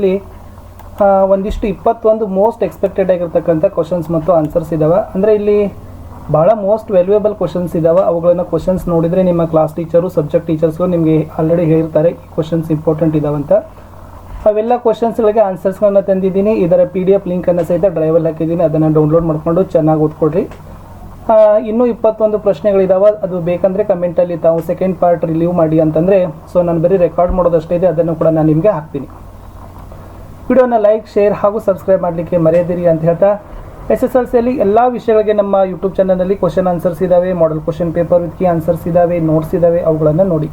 ಇಲ್ಲಿ ಒಂದಿಷ್ಟು ಇಪ್ಪತ್ತೊಂದು ಮೋಸ್ಟ್ ಎಕ್ಸ್ಪೆಕ್ಟೆಡ್ ಆಗಿರ್ತಕ್ಕಂಥ ಕ್ವಶನ್ಸ್ ಮತ್ತು ಆನ್ಸರ್ಸ್ ಇದಾವೆ. ಅಂದರೆ ಇಲ್ಲಿ ಭಾಳ ಮೋಸ್ಟ್ ವ್ಯಾಲ್ಯೂಯಬಲ್ ಕ್ವಶನ್ಸ್ ಇದ್ದಾವೆ ಅವುಗಳನ್ನ ಕ್ವಶನ್ಸ್ ನೋಡಿದರೆ ನಿಮ್ಮ ಕ್ಲಾಸ್ ಟೀಚರು ಸಬ್ಜೆಕ್ಟ್ ಟೀಚರ್ಸ್ಗಳು ನಿಮಗೆ ಆಲ್ರೆಡಿ ಹೇಳಿರ್ತಾರೆ, ಈ ಕ್ವಶನ್ಸ್ ಇಂಪಾರ್ಟೆಂಟ್ ಇದಾವಂತ. ಅವೆಲ್ಲ ಕ್ವಶನ್ಸ್ಗಳಿಗೆ ಆನ್ಸರ್ಸ್ಗಳನ್ನ ತಂದಿದ್ದೀನಿ. ಇದರ ಪಿ ಡಿ ಎಫ್ ಲಿಂಕನ್ನು ಸಹಿತ ಡ್ರೈವಲ್ಲಿ ಹಾಕಿದ್ದೀನಿ. ಅದನ್ನು ಡೌನ್ಲೋಡ್ ಮಾಡಿಕೊಂಡು ಚೆನ್ನಾಗಿ ಓದ್ಕೊಡ್ರಿ ಇನ್ನೂ ಇಪ್ಪತ್ತೊಂದು ಪ್ರಶ್ನೆಗಳಿದಾವೆ. ಅದು ಬೇಕಂದರೆ ಕಮೆಂಟಲ್ಲಿ ತಾವು ಸೆಕೆಂಡ್ ಪಾರ್ಟ್ ರಿಲೀವ್ ಮಾಡಿ ಅಂತಂದರೆ ಸೊ ನಾನು ಬರೀ ರೆಕಾರ್ಡ್ ಮಾಡೋದಷ್ಟೇ ಇದೆ. ಅದನ್ನು ಕೂಡ ನಾನು ನಿಮಗೆ ಹಾಕ್ತೀನಿ. ವಿಡಿಯೋನ ಲೈಕ್, ಶೇರ್ ಹಾಗೂ ಸಬ್ಸ್ಕ್ರೈಬ್ ಮಾಡಲಿಕ್ಕೆ ಮರೆಯದಿರಿ ಅಂತ ಹೇಳ್ತಾ ಎಸ್ ಎಸ್ ಎಲ್ ಸಿಯಲ್ಲಿ ಎಲ್ಲ ವಿಷಯಗಳಿಗೆ ನಮ್ಮ ಯೂಟ್ಯೂಬ್ ಚಾನಲಲ್ಲಿ ಕ್ವಶನ್ ಆನ್ಸರ್ಸ್ ಇದ್ದಾವೆ model question paper with key answers ಇದ್ದಾವೆ ನೋಟ್ಸ್ ಇದ್ದಾವೆ ಅವುಗಳನ್ನು ನೋಡಿ.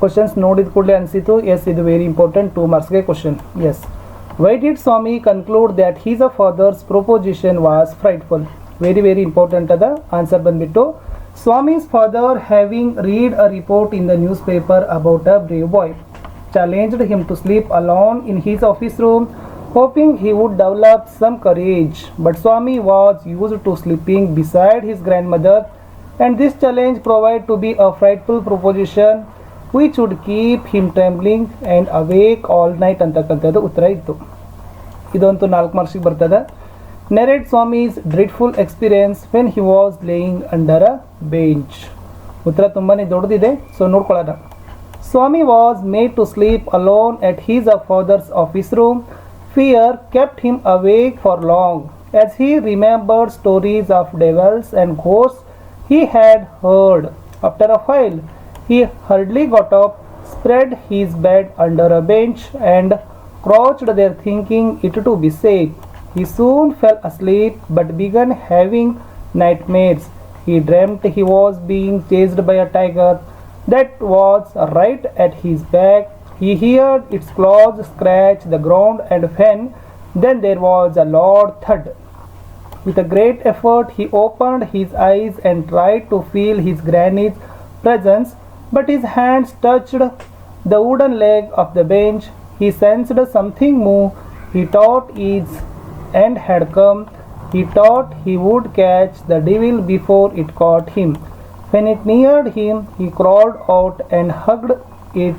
ಕ್ವಶನ್ಸ್ ನೋಡಿದ ಕೂಡಲೇ ಅನಿಸಿತು ಎಸ್ ಇದು very important two ಮಾರ್ಕ್ಸ್ಗೆ question yes why did Swami conclude that his a father's proposition was frightful very very important ಅದ ಆನ್ಸರ್ ಬಂದ್ಬಿಟ್ಟು Swami's father having read a report in the newspaper about a brave boy challenged him to sleep alone in his office room, hoping he would develop some courage. But Swami was used to sleeping beside his grandmother, and this challenge proved to be a frightful proposition which would keep him trembling and awake all night ಅಂತಕ್ಕಂಥದ್ದು ಉತ್ತರ ಇತ್ತು ಇದಂತೂ ನಾಲ್ಕು ಮಾರ್ಕ್ಸಿಗೆ ಬರ್ತದೆ narrate Swami's dreadful experience when he was laying under a bench ಉತ್ತರ ತುಂಬಾನೇ ದೊಡ್ಡದಿದೆ ಸೊ ನೋಡ್ಕೊಳ್ಳೋಣ Swami was made to sleep alone at his father's office room. Fear kept him awake for long. As he remembered stories of devils and ghosts he had heard. After a while, he hurriedly got up, spread his bed under a bench, and crouched there thinking it to be safe. He soon fell asleep but began having nightmares. He dreamt he was being chased by a tiger that was right at his back. He heard its claws scratch the ground and when then there was a loud thud. With a great effort, he opened his eyes and tried to feel his granny's presence, but his hands touched the wooden leg of the bench. He sensed something move. He thought its end had come. He thought he would catch the devil before it caught him. When it neared him, he crawled out and hugged it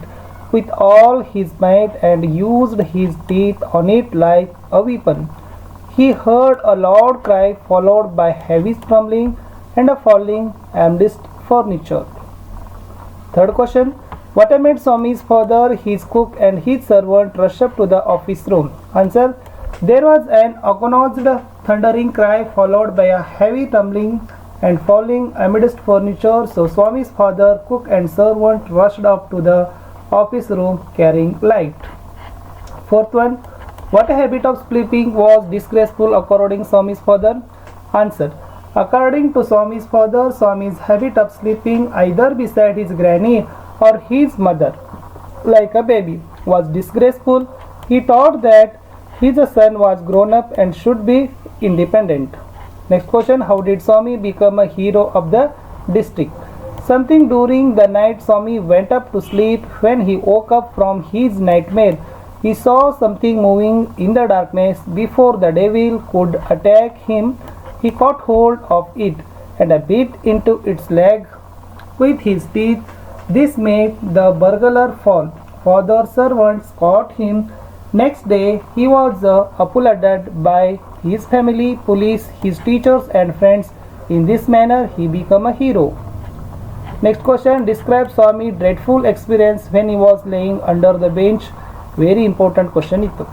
with all his might and used his teeth on it like a weapon. He heard a loud cry followed by heavy stumbling and a falling amidst furniture. Third question What made Swami's father, his cook, and his servant rush up to the office room? Answer There was an agonized thundering cry followed by a heavy tumbling and falling amidst furniture. So Swami's father, cook, and servant rushed up to the office room carrying light. Fourth one, what a habit of sleeping was disgraceful according to Swami's father? Answer. According to Swami's father, Swami's habit of sleeping either beside his granny or his mother, like a baby, was disgraceful. He taught that his son was grown up and should be independent. Next question How did Swami become a hero of the district? Something during the night Swami went up to sleep. When he woke up from his nightmare, he saw something moving in the darkness. Before the devil could attack him, he caught hold of it and bit into its leg with his teeth. This made the burglar fall. Father servants caught him. Next day, he was uh, applauded by his family, police, his teachers and friends. In this manner, he became a hero. Next question Describe Swami dreadful experience when he was laying under the bench. Very important question. Ito.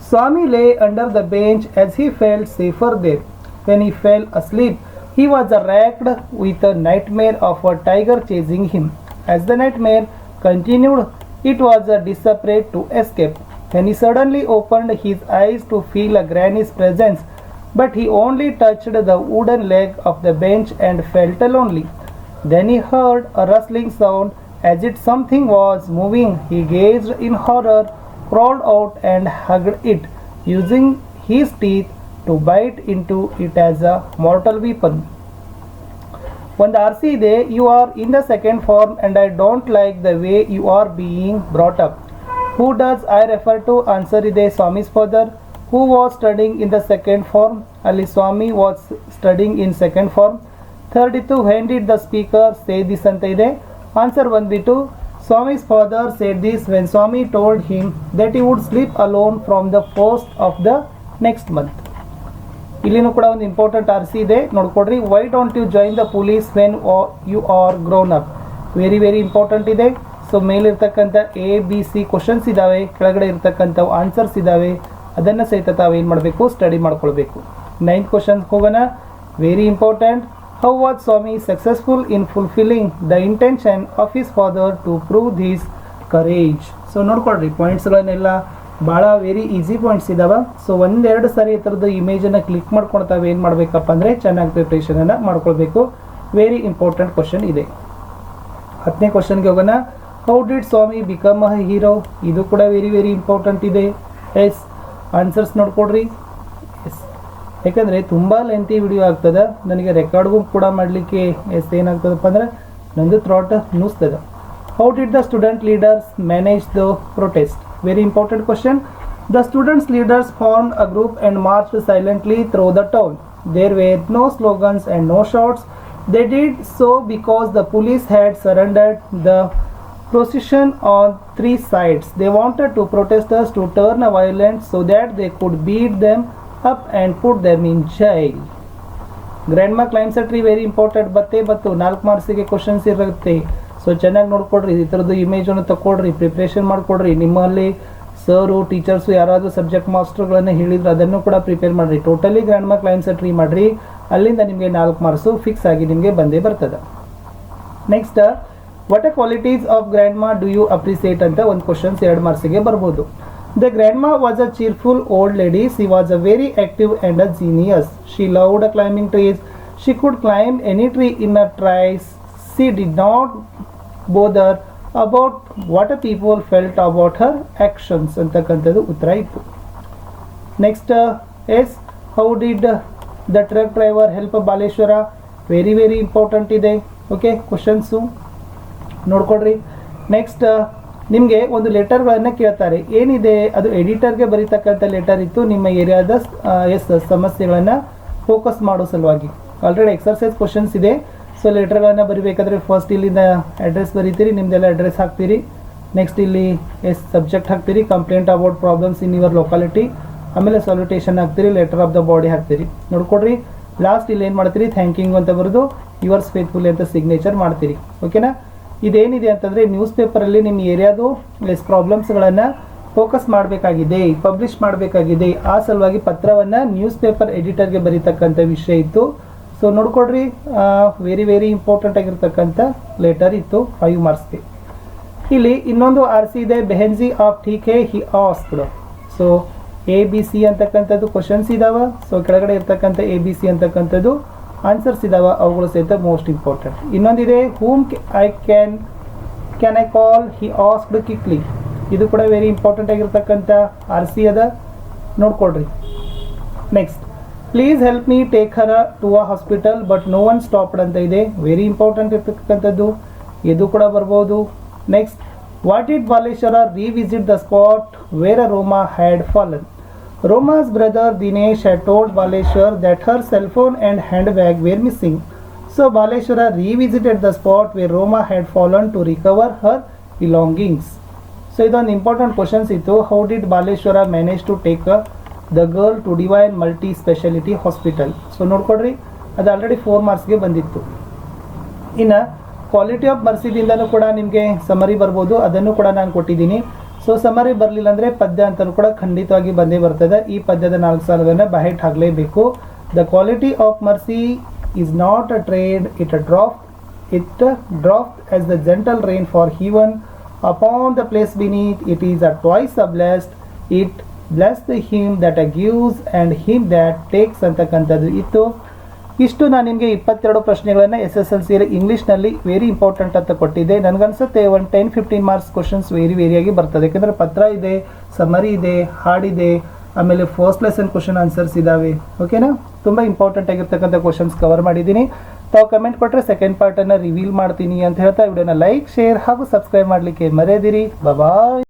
Swami lay under the bench as he felt safer there. When he fell asleep, he was racked with a nightmare of a tiger chasing him. As the nightmare continued, it was desperate to escape. When he suddenly opened his eyes to feel a granny's presence, but he only touched the wooden leg of the bench and felt lonely. Then he heard a rustling sound as if something was moving. He gazed in horror, crawled out and hugged it, using his teeth to bite into it as a mortal weapon. ಒಂದು R C ಇದೆ you are in the second form and I don't like the way you are being brought up Who does I refer to answer ಇದೆ Swami's father who was studying in the second form ಅಲ್ಲಿ Swami was studying in second form third ಇತ್ತು when did the speaker say this ಅಂತ ಇದೆ. Answer ಬಂದ್ಬಿಟ್ಟು, Swami's father said this when Swami told him that he would sleep alone from the first of the next month ಇಲ್ಲಿನೂ ಕೂಡ ಒಂದು important R C ಇದೆ. ನೋಡ್ಕೊಡ್ರಿ why don't you join the police when you are grown up very very important ಇದೆ. So ಮೇಲಿರ್ತಕ್ಕಂಥ A B C questions ಇದ್ದಾವೆ, ಕೆಳಗಡೆ ಇರ್ತಕ್ಕಂಥ ಆನ್ಸರ್ಸ್ ಇದ್ದಾವೆ, ಅದನ್ನು ಸಹಿತ ತಾವು ಮಾಡಬೇಕು? ಸ್ಟಡಿ ಮಾಡ್ಕೊಳ್ಬೇಕು. ನೈನ್ತ್ ಕ್ವಶನ್ ಹೋಗೋಣ. Very important how was Swami successful in fulfilling the intention of his father to prove this courage so ನೋಡ್ಕೊಳ್ರಿ ಪಾಯಿಂಟ್ಸ್ಗಳನ್ನೆಲ್ಲ ಭಾಳ ವೆರಿ ಈಸಿ ಪಾಯಿಂಟ್ಸ್ ಇದಾವೆ. ಸೊ ಒಂದೆರಡು ಸಾರಿ ಈ ಥರದ್ದು ಇಮೇಜನ್ನು ಕ್ಲಿಕ್ ಮಾಡ್ಕೊಂಡು ತಾವು ಏನು ಮಾಡಬೇಕಪ್ಪ ಅಂದರೆ ಚೆನ್ನಾಗಿ ಪ್ರಿಪ್ರೇಷನನ್ನು ಮಾಡ್ಕೊಳ್ಬೇಕು. ವೆರಿ ಇಂಪಾರ್ಟೆಂಟ್ ಕ್ವಶನ್ ಇದೆ. ಹತ್ತನೇ ಕ್ವಶನ್ಗೆ ಹೋಗೋಣ. How did Swami become a hero ಇದು ಕೂಡ ವೆರಿ ವೆರಿ ಇಂಪಾರ್ಟೆಂಟ್ ಇದೆ. ಎಸ್ ಆನ್ಸರ್ಸ್ ನೋಡ್ಕೊಡ್ರಿ. ಎಸ್ ಯಾಕಂದರೆ ತುಂಬ ಲೆಂತಿ ವಿಡಿಯೋ ಆಗ್ತದೆ. ನನಗೆ ರೆಕಾರ್ಡ್ಗೂ ಕೂಡ ಮಾಡಲಿಕ್ಕೆ ಎಸ್ ಏನಾಗ್ತದಪ್ಪ ಅಂದರೆ ನಂದು throat ನುಸ್ತದೆ. How did the student leaders manage the protest very important question the students leaders form a group and march silently through the town there were no slogans and no shouts they did so because the police had surrounded the procession on three sides. They wanted to protesters to turn violent so that they could beat them up and put them in jail. Grandma climbs tree very important ಬತ್ತೇ ಬತ್ತು, ನಾಲ್ಕು ಮಾರ್ಕ್ಸಿಗೆ questions ಇರುತ್ತೆ. So ಚೆನ್ನಾಗಿ ನೋಡ್ಕೊಡ್ರಿ, ಈ ಥರದ್ದು ಇಮೇಜನ್ನು ತಗೊಳ್ರಿ preparation ಮಾಡಿಕೊಡ್ರಿ. ನಿಮ್ಮಲ್ಲಿ ಸರು ಟೀಚರ್ಸು ಯಾರಾದರೂ ಸಬ್ಜೆಕ್ಟ್ ಮಾಸ್ಟರ್ಗಳನ್ನು ಹೇಳಿದ್ರು ಅದನ್ನು ಕೂಡ ಪ್ರಿಪೇರ್ ಮಾಡಿರಿ. Totally grandma climbs tree ಮಾಡಿರಿ. ಅಲ್ಲಿಂದ ನಿಮಗೆ ನಾಲ್ಕು ಮಾರ್ಕ್ಸು ಫಿಕ್ಸ್ ಆಗಿ ನಿಮಗೆ ಬಂದೇ ಬರ್ತದೆ. Next what uh qualities of grandma do you appreciate ಅಂತ ಒಂದು ಕ್ವಶನ್ಸ್ ಎರಡು ಮಾರ್ಕ್ಸಿಗೆ ಬರ್ಬೋದು. The grandma was a cheerful old lady she was a very active and a genius she loved uh climbing trees she could climb any tree in a trice she did not bother about what uh people felt about her actions ಅಂತಕ್ಕಂಥದ್ದು ಉತ್ತರ ಇತ್ತು. Next yes how did the truck driver help Baleshwar very very important ಇದೆ. Okay questions ನೋಡ್ಕೊಡ್ರಿ next ನಿಮಗೆ ಒಂದು ಲೆಟರ್ಗಳನ್ನು ಕೇಳ್ತಾರೆ. ಏನಿದೆ? ಅದು ಎಡಿಟರ್ಗೆ ಬರೀತಕ್ಕಂಥ ಲೆಟರ್ ಇತ್ತು. ನಿಮ್ಮ ಏರಿಯಾದ ಎಸ್, ಸಮಸ್ಯೆಗಳನ್ನು ಫೋಕಸ್ ಮಾಡೋ ಸಲುವಾಗಿ. ಆಲ್ರೆಡಿ ಎಕ್ಸರ್ಸೈಸ್ ಕ್ವಶನ್ಸ್ ಇದೆ. ಸೊ ಲೆಟರ್ಗಳನ್ನು ಬರಿಬೇಕಾದ್ರೆ ಫಸ್ಟ್ ಇಲ್ಲಿಂದ ಅಡ್ರೆಸ್ ಬರೀತೀರಿ ನಿಮ್ಮದೆಲ್ಲ ಅಡ್ರೆಸ್ ಹಾಕ್ತೀರಿ. ನೆಕ್ಸ್ಟ್ ಇಲ್ಲಿ, ಎಸ್ ಸಬ್ಜೆಕ್ಟ್ ಹಾಕ್ತೀರಿ complaint about problems in your locality ಆಮೇಲೆ ಸಾಲ್ಯೂಟೇಷನ್ ಹಾಕ್ತೀರಿ ಲೆಟರ್ ಆಫ್ ದ ಬಾಡಿ ಹಾಕ್ತೀರಿ. ನೋಡ್ಕೊಡ್ರಿ ಲಾಸ್ಟ್ ಇಲ್ಲಿ ಏನು ಮಾಡ್ತೀರಿ? ಥ್ಯಾಂಕಿಂಗ್ ಅಂತ ಬರೆದು ಯುವರ್ಸ್ ಫೇತ್ಫುಲ್ ಅಂತ ಸಿಗ್ನೇಚರ್ ಮಾಡ್ತೀರಿ. ಓಕೆನಾ ಇದೇನಿದೆ ಅಂತಂದರೆ ನ್ಯೂಸ್ ಪೇಪರಲ್ಲಿ ನಿಮ್ಮ ಏರಿಯಾದು ಎಸ್ ಪ್ರಾಬ್ಲಮ್ಸ್ಗಳನ್ನು ಫೋಕಸ್ ಮಾಡಬೇಕಾಗಿದೆ ಪಬ್ಲಿಷ್ ಮಾಡಬೇಕಾಗಿದೆ. ಆ ಸಲುವಾಗಿ ಪತ್ರವನ್ನು ನ್ಯೂಸ್ ಪೇಪರ್ ಎಡಿಟರ್ಗೆ ಬರೀತಕ್ಕಂಥ ವಿಷಯ ಇತ್ತು. ಸೊ ನೋಡ್ಕೊಡ್ರಿ ವೆರಿ ವೆರಿ ಇಂಪಾರ್ಟೆಂಟ್ ಆಗಿರ್ತಕ್ಕಂಥ ಲೆಟರ್ ಇತ್ತು ಫೈವ್ ಮಾರ್ಕ್ಸ್ಗೆ ಇಲ್ಲಿ ಇನ್ನೊಂದು ಆರ್ ಸಿ ಇದೆ ಬೆಹೆನ್ಸಿ of T K he asked so A B C ಅಂತಕ್ಕಂಥದ್ದು ಕ್ವಶನ್ಸ್ ಇದಾವೆ. ಸೊ ಕೆಳಗಡೆ ಇರ್ತಕ್ಕಂಥ ಎ ಬಿ ಸಿ ಅಂತಕ್ಕಂಥದ್ದು ಆನ್ಸರ್ಸ್ ಇದಾವ, ಅವುಗಳು ಸಹಿತ ಮೋಸ್ಟ್ ಇಂಪಾರ್ಟೆಂಟ್ ಇನ್ನೊಂದಿದೆ whom I can can I call he asked quickly ಇದು ಕೂಡ ವೆರಿ ಇಂಪಾರ್ಟೆಂಟ್ ಆಗಿರ್ತಕ್ಕಂಥ ಆರ್ ಸಿ ಅದ. ನೋಡ್ಕೊಳ್ರಿ. Next please help me take her to a hospital but no one stopped ಅಂತ ಇದೆ. ವೆರಿ ಇಂಪಾರ್ಟೆಂಟ್ ಇರ್ತಕ್ಕಂಥದ್ದು. ಇದು ಕೂಡ ಬರ್ಬೋದು. Next what it Baleshwar revisit the spot where uh Roma had fallen Roma's brother Dinesh had told Baleshwar that her cell phone and handbag were missing. So Baleshwara revisited the spot where Roma had fallen to recover her belongings. So ಇದೊಂದು important questions ಇತ್ತು how did Baleshwar manage to take the girl to Divine multi speciality hospital so ನೋಡ್ಕೊಡ್ರಿ ಅದು already four ಮಾರ್ಕ್ಸ್ಗೆ ಬಂದಿತ್ತು ಇನ್ನು quality of ಮರ್ಸಿದಿಂದಲೂ ಕೂಡ ನಿಮಗೆ summary ಬರ್ಬೋದು ಅದನ್ನು ಕೂಡ ನಾನು ಕೊಟ್ಟಿದ್ದೀನಿ ಸೊ ಸಮರಿ ಬರಲಿಲ್ಲ ಅಂದರೆ ಪದ್ಯ ಅಂತಲೂ ಕೂಡ ಖಂಡಿತವಾಗಿ ಬಂದೇ ಬರ್ತದೆ. ಈ ಪದ್ಯದ ನಾಲ್ಕು ಸಾಲುಗಳನ್ನು ಬಹೆಟ್ ಆಗಲೇಬೇಕು the quality of mercy is not uh strained it uh drop it drop as the gentle rain for heaven upon the place beneath it is uh twice uh blessed it bless the him that uh gives and him that takes ಅಂತಕ್ಕಂಥದ್ದು ಇತ್ತು. ಇಷ್ಟು ನಾನು ನಿಮಗೆ ಇಪ್ಪತ್ತೆರಡು ಪ್ರಶ್ನೆಗಳನ್ನು S S L ಸಿಯಲ್ಲಿ ಇಂಗ್ಲೀಷ್ನಲ್ಲಿ very important ಅಂತ ಕೊಟ್ಟಿದ್ದೆ. ನನಗನ್ಸುತ್ತೆ ಒಂದು ten fifteen marks questions very ವೆರಿಯಾಗಿ ಬರ್ತದೆ. ಯಾಕಂದರೆ ಪತ್ರ ಇದೆ ಸಮರಿ ಇದೆ, ಹಾಡಿದೆ, ಆಮೇಲೆ ಫಸ್ಟ್ ಲೆಸನ್ ಕ್ವಶನ್ ಆನ್ಸರ್ಸ್ ಇದ್ದಾವೆ ಓಕೆನಾ ತುಂಬ ಇಂಪಾರ್ಟೆಂಟ್ ಆಗಿರ್ತಕ್ಕಂಥ ಕ್ವಶನ್ಸ್ ಕವರ್ ಮಾಡಿದ್ದೀನಿ. ತಾವು ಕಮೆಂಟ್ ಕೊಟ್ಟರೆ ಸೆಕೆಂಡ್ ಪಾರ್ಟನ್ನು ರಿವೀಲ್ ಮಾಡ್ತೀನಿ ಅಂತ ಹೇಳ್ತಾ ವಿಡಿಯೋನ ಲೈಕ್ ಶೇರ್ ಹಾಗೂ ಸಬ್ಸ್ಕ್ರೈಬ್ ಮಾಡಲಿಕ್ಕೆ ಮರೆಯದಿರಿ. ಬಾಯ್